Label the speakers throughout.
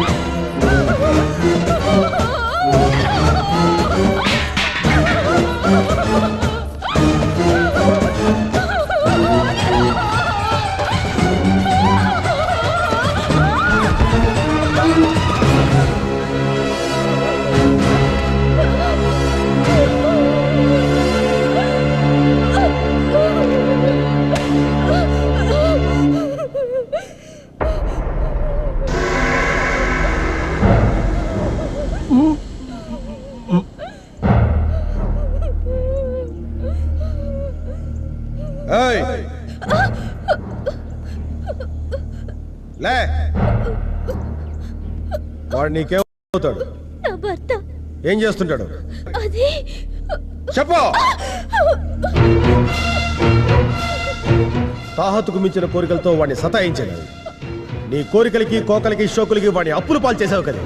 Speaker 1: Thank you. లే. వాడు నీకేమవుతాడు
Speaker 2: నా భర్త.
Speaker 1: ఏం చేస్తుంటాడు?
Speaker 2: అది.
Speaker 1: చెప్పు. తాహతుకు మించిన కోరికలతో వాడిని సతాయించాడు నీ కోరికలకి కోకలకి షోకులకి వాడిని అప్పులు పాలు చేసావు కదా.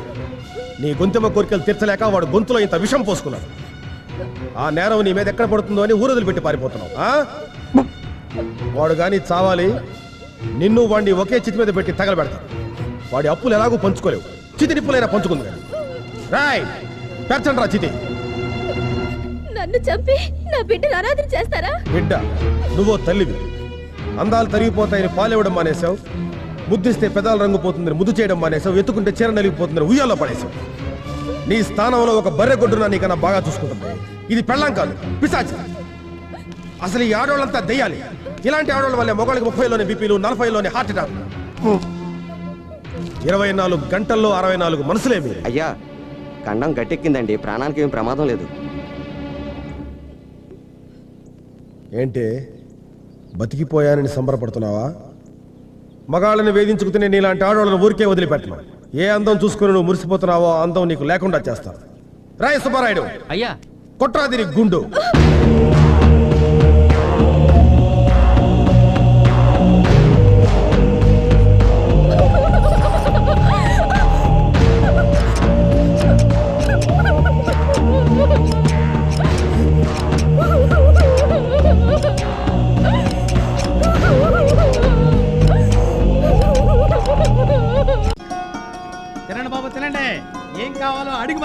Speaker 1: నీ గొంతెమ్మ కోరికలు తీర్చలేక వాడు గొంతులో ఇంత విషం పోసుకున్నాడు. ఆ నేరం నీ మీద ఎక్కడ పడుతుందో అని ఊరదులు పెట్టి పారిపోతున్నావు ఆ? వాడు గాని చావాలి నిన్ను వాడిని ఒకే చితి మీద పెట్టి తగలబెడతాడు వాడి అప్పులు ఎలాగూ పంచుకోలేవు. చితి నిప్పులైనా పంచుకుంది రాయ్ పెంచండి రా చితి.
Speaker 2: నన్ను చంపి నా బిడ్డను అనాథం చేస్తారా?
Speaker 1: బిడ్డ నువ్వో తల్లివి. అందాలు తరిగిపోతాయని పాలివ్వడం మానేశావు. ముద్దిస్తే పెదాల రంగు పోతుందని ముద్దు చేయడం మానేశావు. ఎత్తుకుంటే చీర నలిగిపోతుందని ఉయ్యాలో పడేశావు. నీ స్థానంలో ఒక బర్రె గొడ్డున నీకన్నా బాగా చూసుకుంటుంది. ఇది పెళ్ళం కాదు పిశాచి. అసలు ఈ ఆడవాళ్ళంతా దెయ్యాలి. ఇలాంటి ఆడవాళ్ళ వల్లే మొగాళ్ళకి ముప్పైలోని బీపీలు నలభైలోని హార్ట్ అటాక్. ఇరవై నాలుగు గంటల్లో అరవై నాలుగు మనసులేమి
Speaker 3: అయ్యా కండం గట్టెక్కిందండి. ప్రాణానికి ఏం ప్రమాదం లేదు.
Speaker 1: ఏంటి? బతికిపోయానని సంబరపడుతున్నావా? మగాళ్ళని వేధించుకునే నీలాంటి ఆడవాళ్ళని ఊరికే వదిలిపెట్టను. ఏ అందం చూసుకుని నువ్వు మురిసిపోతున్నావో ఆ అందం నీకు లేకుండా చేస్తాను రాయ సుబ్బారాయుడు
Speaker 4: అయ్యా.
Speaker 1: కొట్రాదిరి గుండు.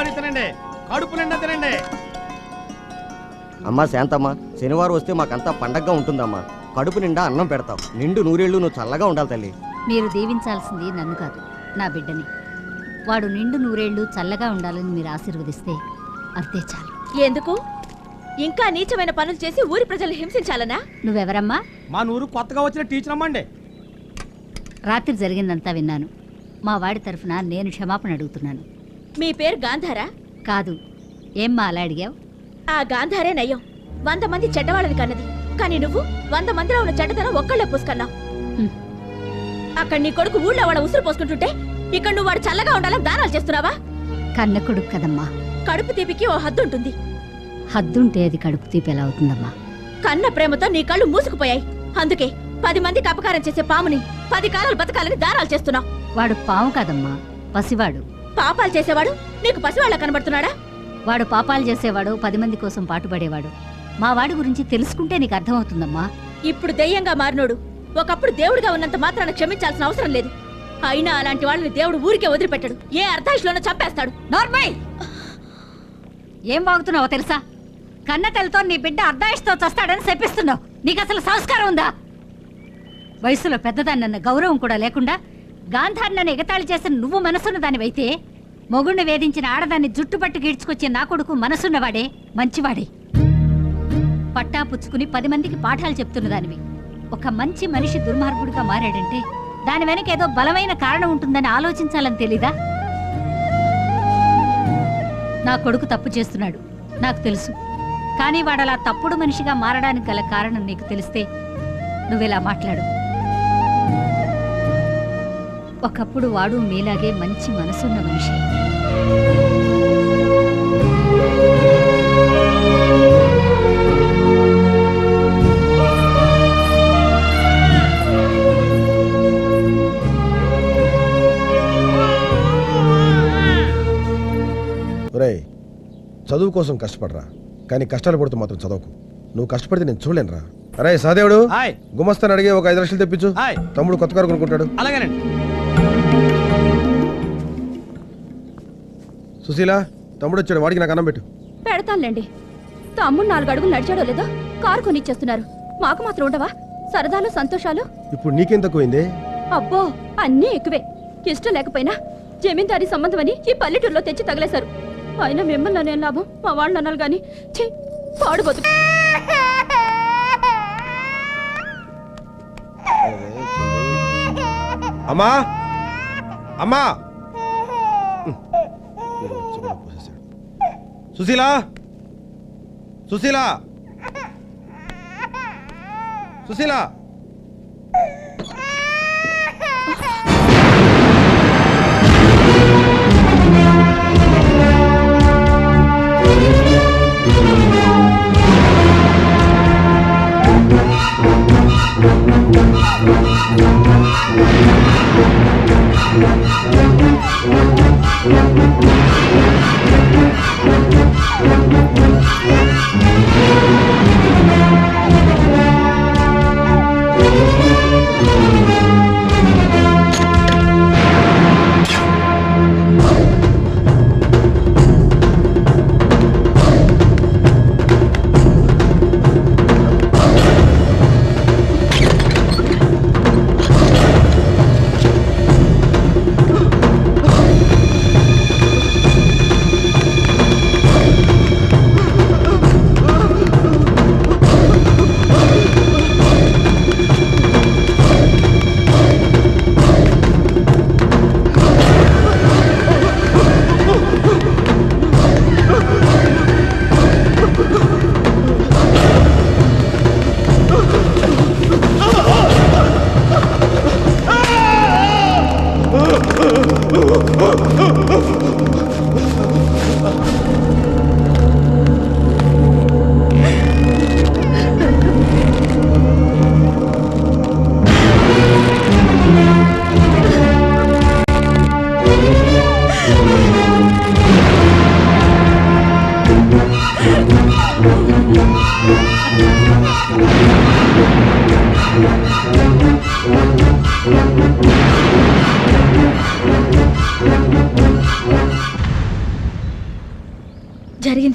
Speaker 4: కావాలో అడిగి మరీ తినండి. కడుపు నిండా తినండి.
Speaker 3: అమ్మా శాంతమ్మ శనివారం వస్తే మాకంతా పండగగా ఉంటుందమ్మా. కడుపు నిండా అన్నం పెడతావు నిండు నూరేళ్ళు నువ్వు చల్లగా ఉండాలి తల్లి.
Speaker 5: మీరు దీవించాల్సింది నన్ను కాదు నా బిడ్డని. వాడు నిండు నూరేళ్ళు చల్లగా ఉండాలని మీరు ఆశీర్వదిస్తే అంతే చాలు.
Speaker 2: ఎందుకు? ఇంకా నీచమైన పనులు చేసి ఊరి ప్రజల్ని హింసించాలనా?
Speaker 5: నువ్వెవరమ్మా?
Speaker 4: మా నూరు కొత్తగా వచ్చిన టీచర్ అమ్మండి
Speaker 5: రాత్రి జరిగిందంతా విన్నాను. మా వాడి తరఫున నేను క్షమాపణ అడుగుతున్నాను.
Speaker 2: మీ పేరు గాంధారా?
Speaker 5: కాదు ఏమ్మా అలా అడిగావు?
Speaker 2: ఆ గాంధారే నయ్యం. వంద మంది చెడ్డవాళ్ళని కన్నది. కానీ నువ్వు వంద మందిలో ఉన్న చెడ్డతనం ఒక్కళ్ళే పూసుకన్నావు.
Speaker 5: హ్మ్.
Speaker 2: అక్కడ నీ కొడుకు ఊళ్ళో వాడ ఉసురు పోసుకుంటుంటే ఇక్కడ నువ్వు వాడు చల్లగా ఉండాలని దానాలు చేస్తున్నావా?
Speaker 5: కన్న కొడుకు కదమ్మా.
Speaker 2: కడుపు తీపికి ఓ హద్దు ఉంటుంది.
Speaker 5: హద్దుంటే అది కడుపు తీపి ఎలా అవుతుందమ్మా?
Speaker 2: కన్న ప్రేమతో నీ కళ్ళు మూసుకుపోయాయి. అందుకే పది మందికి అపకారం చేసే పాముని పది కాలాలు బతకాలని దానాలు చేస్తున్నావు.
Speaker 5: వాడు పాము కాదమ్మా పసివాడు.
Speaker 2: పాపాలు చేసేవాడు? నీకు పసివాళ్ళ కనబడుతున్నాడా?
Speaker 5: వాడు పాపాలు చేసేవాడు పది మంది కోసం పాటుపడేవాడు. మా వాడి గురించి తెలుసుకుంటే నీకు అర్థమవుతుందమ్మా.
Speaker 2: ఇప్పుడు దెయ్యంగా మారినోడు. ఒకప్పుడు దేవుడిగా ఉన్నంత మాత్రాన క్షమించాల్సిన అవసరం లేదు. అయినా అలాంటి వాళ్ళని దేవుడు ఊరికే వదిలిపెట్టడు. ఏ అర్ధాయుషులోనో చంపేస్తాడు.
Speaker 5: నార్మల్! ఏం బాగుతున్నావో తెలుసా? కన్న తల్లితో నీ బిడ్డ అర్ధాయిష్తో చస్తాడని శపిస్తున్నావు. నీకు అసలు సంస్కారం ఉందా? వయసులో పెద్దదాన్నన్న గౌరవం కూడా లేకుండా గాంధార్ నన్ను ఎగతాళి చేసిన నువ్వు మనసున్న దానివైతే మొగుణ్ణి వేధించిన ఆడదాన్ని జుట్టుపట్టు గీడ్చుకొచ్చే నా కొడుకు మనసున్నవాడే మంచివాడే. పట్టా పుచ్చుకుని పది మందికి పాఠాలు చెప్తున్న దానివి ఒక మంచి మనిషి దుర్మార్గుడిగా మారాడంటే దాని వెనక ఏదో బలమైన కారణం ఉంటుందని ఆలోచించాలని తెలీదా? నా కొడుకు తప్పు చేస్తున్నాడు నాకు తెలుసు. కానీ వాడలా తప్పుడు మనిషిగా మారడానికి గల కారణం నీకు తెలిస్తే నువ్వెలా మాట్లాడు. ఒకప్పుడు వాడు మీలాగే మంచి మనసున్న మనిషి.
Speaker 1: ఒరేయ్ చదువు కోసం కష్టపడరా. కానీ కష్టాలు పడుతూ మాత్రం చదవకు. నువ్వు కష్టపడితే నేను చూడలేనురా. అరే సాదేవుడు
Speaker 4: హాయ్.
Speaker 1: గుమస్తాను అడిగి ఒక ఐదు లక్షలు తెప్పించు.
Speaker 4: హాయ్.
Speaker 1: తమ్ముడు కొత్త కారు కొనుక్కుంటాడు.
Speaker 4: అలాగేనండి.
Speaker 1: సుశీల తమ్ముడు వచ్చాడు వాడికి నాకు అన్నం పెట్టు.
Speaker 2: పెడతానులేండి. తమ్ముడు నాలుగు అడుగులు నడిచాడో లేదో కారు కొనిచ్చేస్తున్నారు. మాకు మాత్రం ఉండవా? సరదాలు సంతోషాలు?
Speaker 1: ఇప్పుడు నీకేం తక్కువైంది?
Speaker 2: అబ్బో అన్నీ ఎక్కువే. ఇష్టం లేకపోయినా జమీందారీ సంబంధం అని ఈ పల్లెటూరులో తెచ్చి తగిలేశారు. అయినా మిమ్మల్ని అనే లాభం మా వాళ్ళు అనాలి గాని ఛీ పాడు బతుకు
Speaker 1: అమ్మా! అమ్మా! సుశీల! సుశీల! సుశీల!
Speaker 2: జరిగింది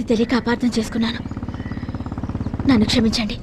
Speaker 2: తెలియక అపార్థం చేసుకున్నాను. నన్ను క్షమించండి.